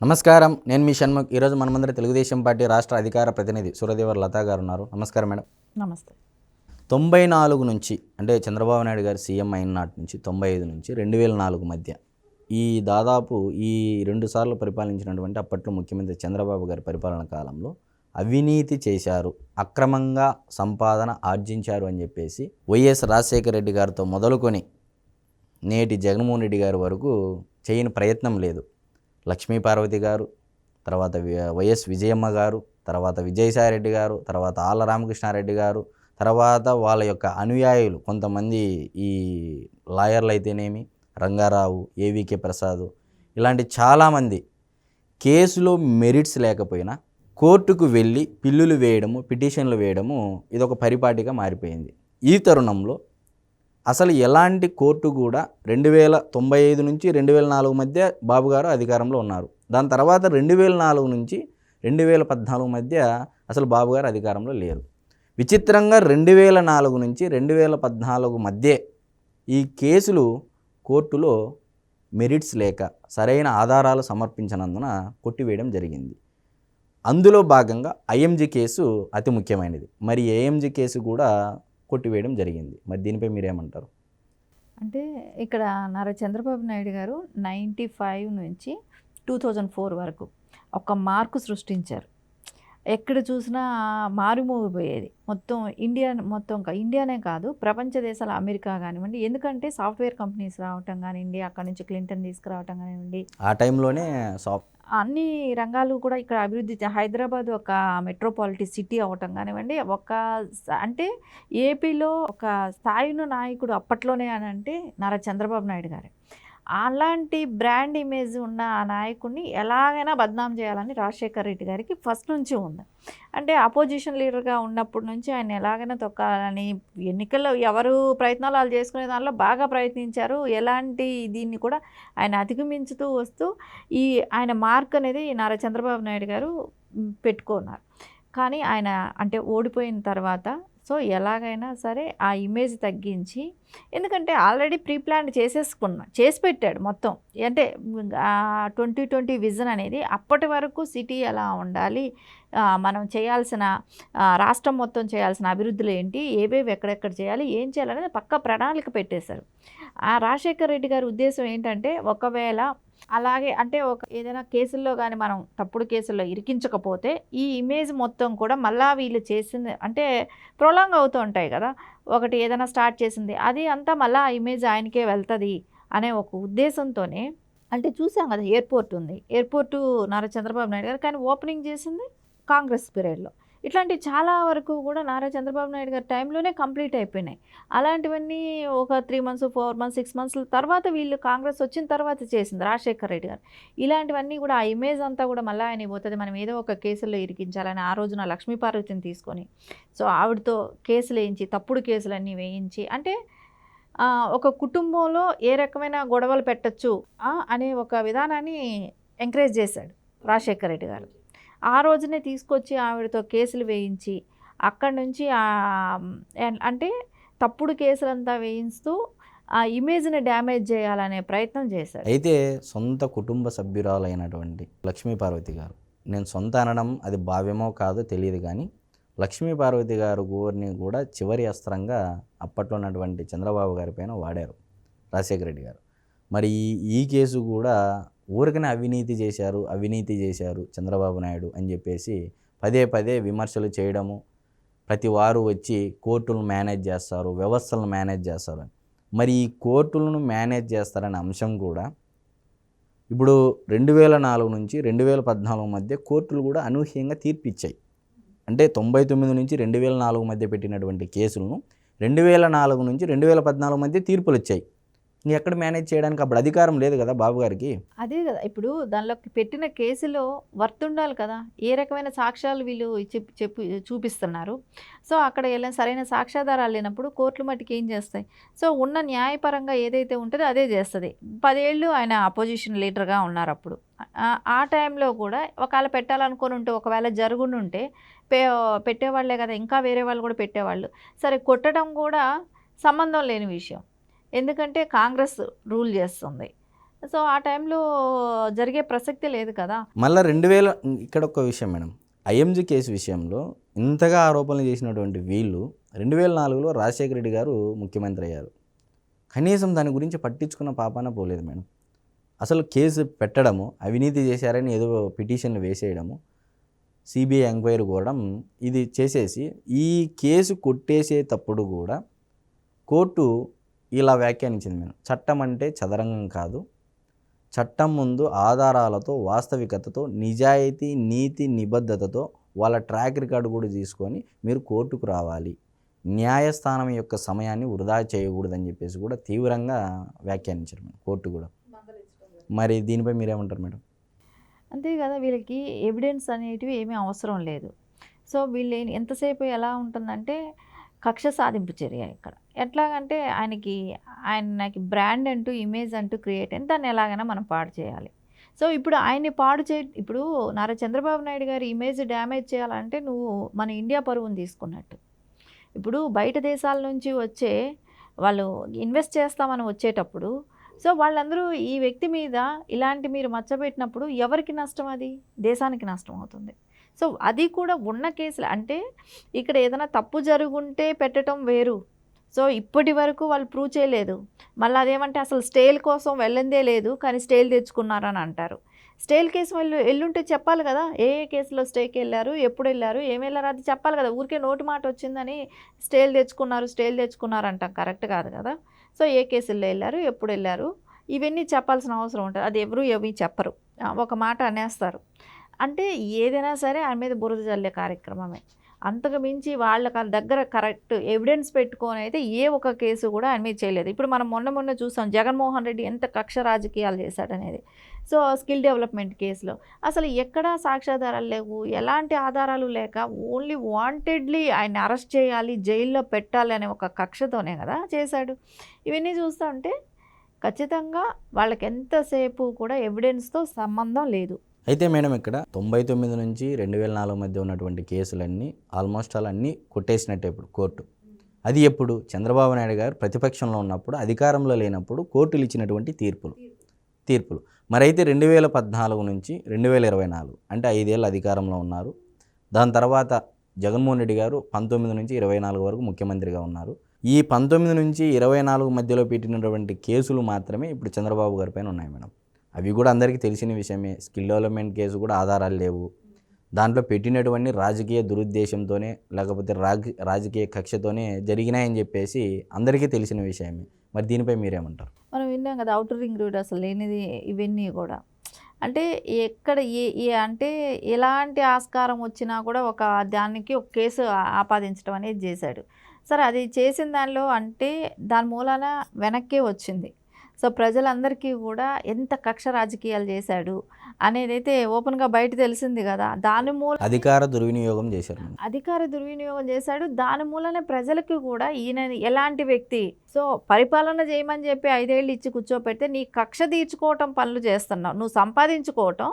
నమస్కారం. నేను మీ షణ్ముఖ్. ఈరోజు మనమందరం తెలుగుదేశం పార్టీ రాష్ట్ర అధికార ప్రతినిధి సూర్యదేవర్ లతా గారు ఉన్నారు. నమస్కారం మేడం. నమస్తే. తొంభై నాలుగు నుంచి అంటే చంద్రబాబు నాయుడు గారు సీఎం అయిన నాటి నుంచి తొంభై ఐదు నుంచి రెండు వేల నాలుగు మధ్య ఈ దాదాపు ఈ రెండు సార్లు పరిపాలించినటువంటి అప్పట్లో ముఖ్యమంత్రి చంద్రబాబు గారి పరిపాలన కాలంలో అవినీతి చేశారు అక్రమంగా సంపాదన ఆర్జించారు అని చెప్పేసి వైఎస్ రాజశేఖర రెడ్డి గారితో మొదలుకొని నేటి జగన్మోహన్ రెడ్డి గారి వరకు చేయని ప్రయత్నం లేదు. లక్ష్మీ పార్వతి గారు తర్వాత వైఎస్ విజయమ్మ గారు తర్వాత విజయసాయిరెడ్డి గారు తర్వాత ఆళ్ళ రామకృష్ణారెడ్డి గారు తర్వాత వాళ్ళ యొక్క అనుయాయులు కొంతమంది ఈ లాయర్లు అయితేనేమి రంగారావు ఏవికే ప్రసాద్ ఇలాంటి చాలామంది కేసులో మెరిట్స్ లేకపోయినా కోర్టుకు వెళ్ళి పిల్లులు వేయడము పిటిషన్లు వేయడము ఇదొక పరిపాటిగా మారిపోయింది. ఈ తరుణంలో అసలు ఎలాంటి కోర్టు కూడా రెండు వేల తొంభై ఐదు నుంచి రెండు వేల నాలుగు మధ్య బాబు గారు అధికారంలో ఉన్నారు. దాని తర్వాత రెండు వేల నాలుగు నుంచి రెండు వేల పద్నాలుగు మధ్య అసలు బాబు గారు అధికారంలో లేరు. విచిత్రంగా రెండు వేల నాలుగు నుంచి రెండు వేల పద్నాలుగు మధ్య ఈ కేసులు కోర్టులో మెరిట్స్ లేక సరైన ఆధారాలు సమర్పించనందున కొట్టివేయడం జరిగింది. అందులో భాగంగా ఐఎంజీ కేసు అతి ముఖ్యమైనది. మరి ఏఎంజీ కేసు కూడా కొట్టివేయడం జరిగింది. మరి దీనిపై మీరేమంటారు? అంటే ఇక్కడ నారా చంద్రబాబు నాయుడు గారు నైంటీ ఫైవ్ నుంచి టూ థౌజండ్ ఫోర్ వరకు ఒక మార్కు సృష్టించారు. ఎక్కడ చూసినా మారుమోగిపోయేది. మొత్తం ఇండియా మొత్తం ఇండియానే కాదు ప్రపంచ దేశాల అమెరికా కానివ్వండి ఎందుకంటే సాఫ్ట్వేర్ కంపెనీస్ రావటం కానివ్వండి అక్కడ నుంచి క్లింటన్ తీసుకురావటం కానివ్వండి. ఆ టైంలోనే సాఫ్ట్ అన్ని రంగాలు కూడా ఇక్కడ అభివృద్ధి హైదరాబాద్ ఒక మెట్రోపాలిటీ సిటీ అవ్వటం కానివ్వండి ఒక అంటే ఏపీలో ఒక స్థాయిన నాయకుడు అప్పట్లోనే అని అంటే నారా చంద్రబాబు నాయుడు గారు. అలాంటి బ్రాండ్ ఇమేజ్ ఉన్న ఆ నాయకుడిని ఎలాగైనా బద్నాం చేయాలని రాజశేఖర రెడ్డి గారికి ఫస్ట్ నుంచి ఉంది. అంటే అపోజిషన్ లీడర్గా ఉన్నప్పటి నుంచి ఆయన ఎలాగైనా తొక్కాలని ఎన్నికల్లో ఎవరు ప్రయత్నాలు వాళ్ళు చేసుకునే దానిలో బాగా ప్రయత్నించారు. ఎలాంటి దీన్ని కూడా ఆయన అధిగమించుతూ వస్తూ ఈ ఆయన మార్క్ అనేది నారా చంద్రబాబు నాయుడు గారు పెట్టుకున్నారు. కానీ ఆయన అంటే ఓడిపోయిన తర్వాత సో ఎలాగైనా సరే ఆ ఇమేజ్ తగ్గించి ఎందుకంటే ఆల్రెడీ ప్రీ ప్లాన్ చేసేసుకున్నా చేసి పెట్టాడు మొత్తం. అంటే ట్వంటీ ట్వంటీ విజన్ అనేది అప్పటి వరకు సిటీ ఎలా ఉండాలి మనం చేయాల్సిన రాష్ట్రం మొత్తం చేయాల్సిన అభివృద్ధులు ఏంటి ఏవేవి ఎక్కడెక్కడ చేయాలి ఏం చేయాలనేది పక్క ప్రణాళిక పెట్టేశారు. ఆ రాజశేఖర్ రెడ్డి గారి ఉద్దేశం ఏంటంటే ఒకవేళ అలాగే అంటే ఒక ఏదైనా కేసుల్లో కానీ మనం తప్పుడు కేసుల్లో ఇరికించకపోతే ఈ ఇమేజ్ మొత్తం కూడా మళ్ళా వీళ్ళు చేసింది అంటే ప్రొలాంగ్ అవుతూ ఉంటాయి కదా. ఒకటి ఏదైనా స్టార్ట్ చేసింది అది అంతా మళ్ళీ ఆ ఇమేజ్ ఆయనకే వెళ్తుంది అనే ఒక ఉద్దేశంతోనే అంటే చూసాం కదా ఎయిర్పోర్ట్ ఉంది. ఎయిర్పోర్టు నారా చంద్రబాబు నాయుడు గారు కానీ ఓపెనింగ్ చేసింది కాంగ్రెస్ పీరియడ్లో. ఇట్లాంటి చాలా వరకు కూడా నారా చంద్రబాబు నాయుడు గారి టైంలోనే కంప్లీట్ అయిపోయినాయి. అలాంటివన్నీ ఒక three months four months six months తర్వాత వీళ్ళు కాంగ్రెస్ వచ్చిన తర్వాత చేసింది రాజశేఖర్ రెడ్డి గారు. ఇలాంటివన్నీ కూడా ఆ ఇమేజ్ అంతా కూడా మళ్ళీ ఆయన పోతుంది. మనం ఏదో ఒక కేసుల్లో ఇరికించాలని ఆ రోజున లక్ష్మీ పార్వతిని తీసుకొని సో ఆవిడతో కేసులు వేయించి తప్పుడు కేసులన్నీ వేయించి అంటే ఒక కుటుంబంలో ఏ రకమైన గొడవలు పెట్టచ్చు అనే ఒక విధానాన్ని ఎంకరేజ్ చేశాడు రాజశేఖర్ రెడ్డి గారు. ఆ రోజునే తీసుకొచ్చి ఆవిడతో కేసులు వేయించి అక్కడి నుంచి అంటే తప్పుడు కేసులంతా వేయిస్తూ ఆ ఇమేజ్ని డ్యామేజ్ చేయాలనే ప్రయత్నం చేశారు అయితే సొంత కుటుంబ సభ్యురాలైనటువంటి లక్ష్మీ పార్వతి గారు నేను సొంత అనడం అది భావ్యమో కాదో తెలియదు కానీ లక్ష్మీ పార్వతి గారు గోరిని కూడా చివరి అస్త్రంగా అప్పట్లో ఉన్నటువంటి చంద్రబాబు గారి పైన వాడారు రాజశేఖర రెడ్డి గారు. మరి ఈ కేసు కూడా ఊరికనే అవినీతి చేశారు అవినీతి చేశారు చంద్రబాబు నాయుడు అని చెప్పేసి పదే పదే విమర్శలు చేయడము ప్రతి వారు వచ్చి కోర్టులను మేనేజ్ చేస్తారు వ్యవస్థలను మేనేజ్ చేస్తారు మరి ఈ కోర్టులను మేనేజ్ చేస్తారనే అంశం కూడా ఇప్పుడు రెండు వేల నాలుగు నుంచి రెండు వేల పద్నాలుగు మధ్య కోర్టులు కూడా అనూహ్యంగా తీర్పిచ్చాయి. అంటే తొంభై తొమ్మిది నుంచి రెండు వేల నాలుగు మధ్య పెట్టినటువంటి కేసులను రెండు వేల నాలుగు నుంచి రెండు వేల పద్నాలుగు మధ్య తీర్పులు వచ్చాయి నీ ఎక్కడ మేనేజ్ చేయడానికి అప్పుడు అధికారం లేదు కదా బాబు గారికి? అదే కదా ఇప్పుడు దానిలోకి పెట్టిన కేసులో వర్త్ ఉండాలి కదా ఏ రకమైన సాక్ష్యాలు వీళ్ళు చెప్పి చెప్పి చూపిస్తున్నారు. సో అక్కడ ఎలా సరైన సాక్ష్యాధారాలు లేనప్పుడు కోర్టులు మట్టుకు ఏం చేస్తాయి? సో ఉన్న న్యాయపరంగా ఏదైతే ఉంటుందో అదే చేస్తుంది. పదేళ్ళు ఆయన అపోజిషన్ లీడర్గా ఉన్నారు అప్పుడు. ఆ- టైంలో కూడా ఒకవేళ పెట్టాలనుకుని ఉంటే ఒకవేళ జరుగుండి ఉంటే పే పెట్టేవాళ్ళే కదా ఇంకా వేరే వాళ్ళు కూడా పెట్టేవాళ్ళు. సరే కొట్టడం కూడా సంబంధం లేని విషయం. ఎందుకంటే కాంగ్రెస్ రూల్ చేస్తుంది. సో ఆ టైంలో జరిగే ప్రసక్తి లేదు కదా. మళ్ళీ రెండు వేల ఇక్కడ ఒక విషయం మేడం. ఐఎంజీ కేసు విషయంలో ఇంతగా ఆరోపణలు చేసినటువంటి వీళ్ళు రెండు వేల నాలుగులో రాజశేఖర రెడ్డి గారు ముఖ్యమంత్రి అయ్యారు. కనీసం దాని గురించి పట్టించుకున్న పాపాన పోలేదు మేడం. అసలు కేసు పెట్టడము అవినీతి చేశారని ఏదో పిటిషన్లు వేసేయడము సిబిఐ ఎంక్వైరీ కోరడం ఇది చేసేసి ఈ కేసు కొట్టేసేటప్పుడు కూడా కోర్టు ఇలా వ్యాఖ్యానించింది మేడం చట్టం అంటే చదరంగం కాదు. చట్టం ముందు ఆధారాలతో వాస్తవికతతో నిజాయితీ నీతి నిబద్ధతతో వాళ్ళ ట్రాక్ రికార్డు కూడా తీసుకొని మీరు కోర్టుకు రావాలి. న్యాయస్థానం యొక్క సమయాన్ని వృధా చేయకూడదని చెప్పేసి కూడా తీవ్రంగా వ్యాఖ్యానించారు మేడం కోర్టు కూడా. మరి దీనిపై మీరేమంటారు మేడం? అంతే కదా వీళ్ళకి ఎవిడెన్స్ అనేటివి ఏమీ అవసరం లేదు. సో వీళ్ళు ఎంతసేపు ఎలా ఉంటుందంటే కక్ష సాధింపు చర్య ఇక్కడ. ఎట్లాగంటే ఆయనకి ఆయనకి బ్రాండ్ అంటూ ఇమేజ్ అంటూ క్రియేట్ అయింది దాన్ని ఎలాగైనా మనం పాడు చేయాలి. సో ఇప్పుడు ఆయన్ని పాడు చే ఇప్పుడు నారా చంద్రబాబు నాయుడు గారి ఇమేజ్ డ్యామేజ్ చేయాలంటే నువ్వు మన ఇండియా పరువును తీసుకున్నట్టు. ఇప్పుడు బయట దేశాల నుంచి వచ్చే వాళ్ళు ఇన్వెస్ట్ చేస్తామని వచ్చేటప్పుడు సో వాళ్ళందరూ ఈ వ్యక్తి మీద ఇలాంటి మీరు మచ్చబెట్టినప్పుడు ఎవరికి నష్టం అది? దేశానికి నష్టం అవుతుంది. సో అది కూడా ఉన్న కేసులు. అంటే ఇక్కడ ఏదైనా తప్పు జరుగుంటే పెట్టడం వేరు. సో ఇప్పటి వరకు వాళ్ళు ప్రూవ్ చేయలేదు. మళ్ళీ అదేమంటే అసలు స్టేల్ కోసం వెళ్ళిందే లేదు కానీ స్టేల్ తెచ్చుకున్నారని అంటారు. స్టేల్ కేసు వాళ్ళు ఎల్లుంటే చెప్పాలి కదా ఏ ఏ కేసులో స్టేకి వెళ్ళారు ఎప్పుడు వెళ్ళారు ఏం వెళ్ళారు అది చెప్పాలి కదా. ఊరికే నోటి మాట వచ్చిందని స్టేల్ తెచ్చుకున్నారు స్టేల్ తెచ్చుకున్నారు అంటాం. కరెక్ట్ కాదు కదా. సో ఏ కేసుల్లో వెళ్ళారు ఎప్పుడు వెళ్ళారు ఇవన్నీ చెప్పాల్సిన అవసరం ఉంటుంది. అది ఎవరు ఏమీ చెప్పరు. ఒక మాట అనేస్తారు. అంటే ఏదైనా సరే ఆయన మీద బురద చల్లే కార్యక్రమమే. అంతకు మించి వాళ్ళ దగ్గర కరెక్ట్ ఎవిడెన్స్ పెట్టుకొని అయితే ఏ ఒక కేసు కూడా ఆయన మీద చేయలేదు. ఇప్పుడు మనం మొన్న మొన్న చూసాం జగన్మోహన్ రెడ్డి ఎంత కక్ష రాజకీయాలు చేశాడనేది. సో స్కిల్ డెవలప్మెంట్ కేసులో అసలు ఎక్కడా సాక్ష్యాధారాలు లేవు. ఎలాంటి ఆధారాలు లేక ఓన్లీ వాంటెడ్లీ ఆయన అరెస్ట్ చేయాలి జైల్లో పెట్టాలి అనే ఒక కక్షతోనే కదా చేశాడు. ఇవన్నీ చూస్తూ ఉంటే ఖచ్చితంగా వాళ్ళకి ఎంతసేపు కూడా ఎవిడెన్స్తో సంబంధం లేదు. అయితే మేడం ఇక్కడ తొంభై తొమ్మిది నుంచి రెండు వేల నాలుగు మధ్య ఉన్నటువంటి కేసులన్నీ ఆల్మోస్ట్ ఆల్ అన్నీ కొట్టేసినట్టే ఇప్పుడు కోర్టు. అది ఎప్పుడు? చంద్రబాబు నాయుడు గారు ప్రతిపక్షంలో ఉన్నప్పుడు అధికారంలో లేనప్పుడు కోర్టులు ఇచ్చినటువంటి తీర్పులు. తీర్పులు. మరైతే రెండు వేల పద్నాలుగు నుంచి రెండు వేల ఇరవై నాలుగు అంటే ఐదేళ్ళు అధికారంలో ఉన్నారు. దాని తర్వాత జగన్మోహన్ రెడ్డి గారు పంతొమ్మిది నుంచి ఇరవై నాలుగు వరకు ముఖ్యమంత్రిగా ఉన్నారు. ఈ పంతొమ్మిది నుంచి ఇరవై నాలుగు మధ్యలో పెట్టినటువంటి కేసులు మాత్రమే ఇప్పుడు చంద్రబాబు గారి పైన ఉన్నాయి మేడం. అవి కూడా అందరికీ తెలిసిన విషయమే. స్కిల్ డెవలప్మెంట్ కేసు కూడా ఆధారాలు లేవు. దాంట్లో పెట్టినటువంటి రాజకీయ దురుద్దేశంతోనే లేకపోతే రాజ రాజకీయ కక్షతోనే జరిగినాయని చెప్పేసి అందరికీ తెలిసిన విషయమే. మరి దీనిపై మీరేమంటారు? మనం విన్నాం కదా అవుటర్ రింగ్ రోడ్ అసలు లేనిది ఇవన్నీ కూడా. అంటే ఎక్కడ ఏ ఏ అంటే ఎలాంటి ఆస్కారం వచ్చినా కూడా ఒక దానికి ఒక కేసు ఆపాదించడం అనేది చేశాడు. సరే అది చేసిన దానిలో అంటే దాని మూలాన వెనక్కే వచ్చింది. సో ప్రజలందరికీ కూడా ఎంత కక్ష రాజకీయాలు చేశాడు అనేదైతే ఓపెన్గా బయట తెలిసింది కదా. దాని మూల అధికార దుర్వినియోగం చేశారు అధికార దుర్వినియోగం చేశాడు. దాని మూలనే ప్రజలకు కూడా ఈయన ఎలాంటి వ్యక్తి? సో పరిపాలన చేయమని చెప్పి ఐదేళ్ళు ఇచ్చి కూర్చోపెడితే నీ కక్ష తీర్చుకోవటం పనులు చేస్తున్నావు. నువ్వు సంపాదించుకోవటం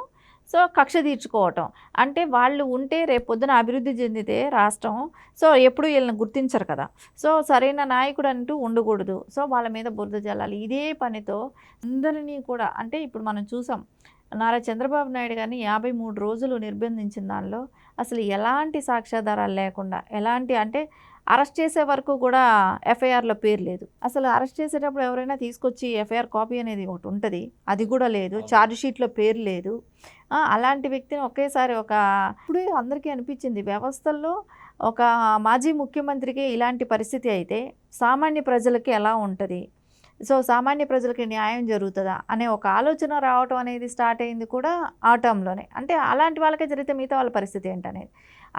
సో కక్ష తీర్చుకోవటం. అంటే వాళ్ళు ఉంటే రేపు పొద్దున అభివృద్ధి చెందితే రాష్ట్రం సో ఎప్పుడు వీళ్ళని గుర్తించరు కదా. సో సరైన నాయకుడు అంటూ ఉండకూడదు. సో వాళ్ళ మీద బురద జల్లాలి. ఇదే పనితో అందరినీ కూడా అంటే ఇప్పుడు మనం చూసాం నారా చంద్రబాబు నాయుడు గారిని యాభై మూడు రోజులు నిర్బంధించిన దానిలో అసలు ఎలాంటి సాక్ష్యాధారాలు లేకుండా ఎలాంటి అంటే అరెస్ట్ చేసే వరకు కూడా ఎఫ్ఐఆర్లో పేరు లేదు. అసలు అరెస్ట్ చేసేటప్పుడు ఎవరైనా తీసుకొచ్చి ఎఫ్ఐఆర్ కాపీ అనేది ఒకటి ఉంటుంది. అది కూడా లేదు. ఛార్జ్ షీట్లో పేరు లేదు. అలాంటి వ్యక్తిని ఒకేసారి ఒక ఇప్పుడే అందరికీ అనిపించింది. వ్యవస్థల్లో ఒక మాజీ ముఖ్యమంత్రికి ఇలాంటి పరిస్థితి అయితే సామాన్య ప్రజలకి ఎలా ఉంటుంది? సో సామాన్య ప్రజలకి న్యాయం జరుగుతుందా అనే ఒక ఆలోచన రావటం అనేది స్టార్ట్ అయింది కూడా ఆ టర్మ్లోనే. అంటే అలాంటి వాళ్ళకే జరిగితే మిగతా వాళ్ళ పరిస్థితి ఏంటనేది.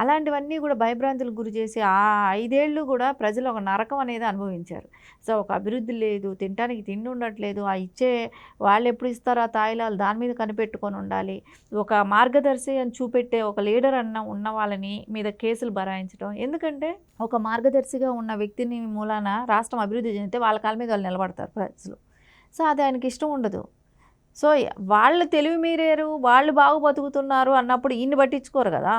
అలాంటివన్నీ కూడా భయభ్రాంతులకు గురి చేసి ఆ ఐదేళ్ళు కూడా ప్రజలు ఒక నరకం అనేది అనుభవించారు. సో ఒక అభివృద్ధి లేదు తినడానికి తిండి ఉండట్లేదు ఆ ఇచ్చే వాళ్ళు ఎప్పుడు ఇస్తారో ఆ తాయిలాలు దాని మీద కనిపెట్టుకొని ఉండాలి. ఒక మార్గదర్శి అని చూపెట్టే ఒక లీడర్ అన్న ఉన్న వాళ్ళని మీద కేసులు బరాయించడం ఎందుకంటే ఒక మార్గదర్శిగా ఉన్న వ్యక్తిని మూలాన రాష్ట్రం అభివృద్ధి చెందితే వాళ్ళ కాళ్ళ మీద వాళ్ళు నిలబడతారు. ప్రజలు సో అది ఆయనకి ఇష్టం ఉండదు. సో వాళ్ళు తెలివి మీరేరు వాళ్ళు బాగు బతుకుతున్నారు అన్నప్పుడు ఈయన్ని పట్టించుకోరు కదా.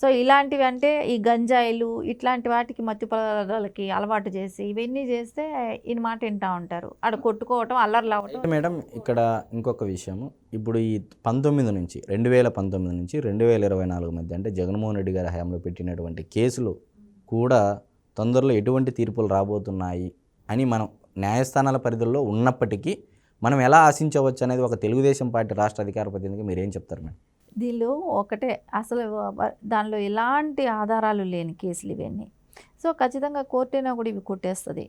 సో ఇలాంటివి అంటే ఈ గంజాయిలు ఇట్లాంటి వాటికి మత్తు పదార్థాలకి అలవాటు చేసి ఇవన్నీ చేస్తే ఈ మాట వింటా ఉంటారు. ఆడ కొట్టుకోవటం అల్లర్లు అవ్వటం మేడం ఇక్కడ ఇంకొక విషయము. ఇప్పుడు ఈ పంతొమ్మిది నుంచి రెండు వేల పంతొమ్మిది నుంచి రెండు వేల ఇరవై నాలుగు మధ్య అంటే జగన్మోహన్ రెడ్డి గారి హయాంలో పెట్టినటువంటి కేసులు కూడా తొందరలో ఎటువంటి తీర్పులు రాబోతున్నాయి అని మనం న్యాయస్థానాల పరిధిలో ఉన్నప్పటికీ మనం ఎలా ఆశించవచ్చు అనేది ఒక తెలుగుదేశం పార్టీ రాష్ట్ర అధికార ప్రతినిధికి మీరు ఏం చెప్తారు మేడం? దీనిలో ఒకటే అసలు దానిలో ఎలాంటి ఆధారాలు లేని కేసులు ఇవన్నీ. సో ఖచ్చితంగా కోర్టైనా కూడా ఇవి కొట్టేస్తుంది.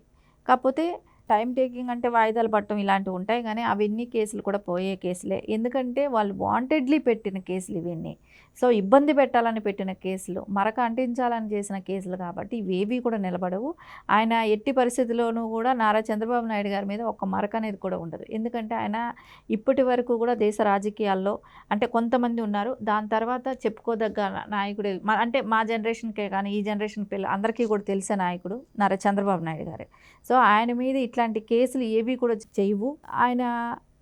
కాకపోతే టైం టేకింగ్ అంటే వాయిదాలు పట్టడం ఇలాంటివి ఉంటాయి. కానీ అవన్నీ కేసులు కూడా పోయే కేసులే. ఎందుకంటే వాళ్ళు వాంటెడ్లీ పెట్టిన కేసులు ఇవన్నీ. సో ఇబ్బంది పెట్టాలని పెట్టిన కేసులు మరక అంటించాలని చేసిన కేసులు కాబట్టి ఇవేవి కూడా నిలబడవు. ఆయన ఎట్టి పరిస్థితిలోనూ కూడా నారా చంద్రబాబు నాయుడు గారి మీద ఒక మరక అనేది కూడా ఉండదు. ఎందుకంటే ఆయన ఇప్పటి వరకు కూడా దేశ రాజకీయాల్లో అంటే కొంతమంది ఉన్నారు. దాని తర్వాత చెప్పుకోదగ్గ నాయకుడు అంటే మా జనరేషన్కే కానీ ఈ జనరేషన్ పిల్ల అందరికీ కూడా తెలిసే నాయకుడు నారా చంద్రబాబు నాయుడు గారే. సో ఆయన మీద ఇట్లాంటి కేసులు ఏవి కూడా చేయవు. ఆయన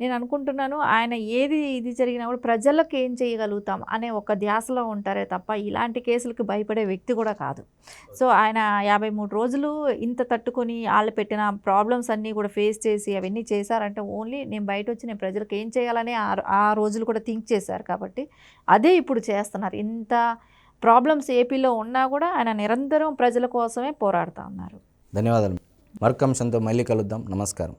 నేను అనుకుంటున్నాను ఆయన ఏది ఇది జరిగినా కూడా ప్రజలకు ఏం చేయగలుగుతాం అనే ఒక ధ్యాసలో ఉంటారే తప్ప ఇలాంటి కేసులకు భయపడే వ్యక్తి కూడా కాదు. సో ఆయన యాభై మూడు రోజులు ఇంత తట్టుకొని వాళ్ళు పెట్టిన ప్రాబ్లమ్స్ అన్నీ కూడా ఫేస్ చేసి అవన్నీ చేశారంటే ఓన్లీ నేను బయట వచ్చి నేను ప్రజలకు ఏం చేయాలని ఆ ఆ రోజులు కూడా థింక్ చేశారు కాబట్టి అదే ఇప్పుడు చేస్తున్నారు. ఇంత ప్రాబ్లమ్స్ ఏపీలో ఉన్నా కూడా ఆయన నిరంతరం ప్రజల కోసమే పోరాడుతూ ఉన్నారు. ధన్యవాదాలు. మరొక అంశంతో మళ్ళీ కలుద్దాం. నమస్కారం.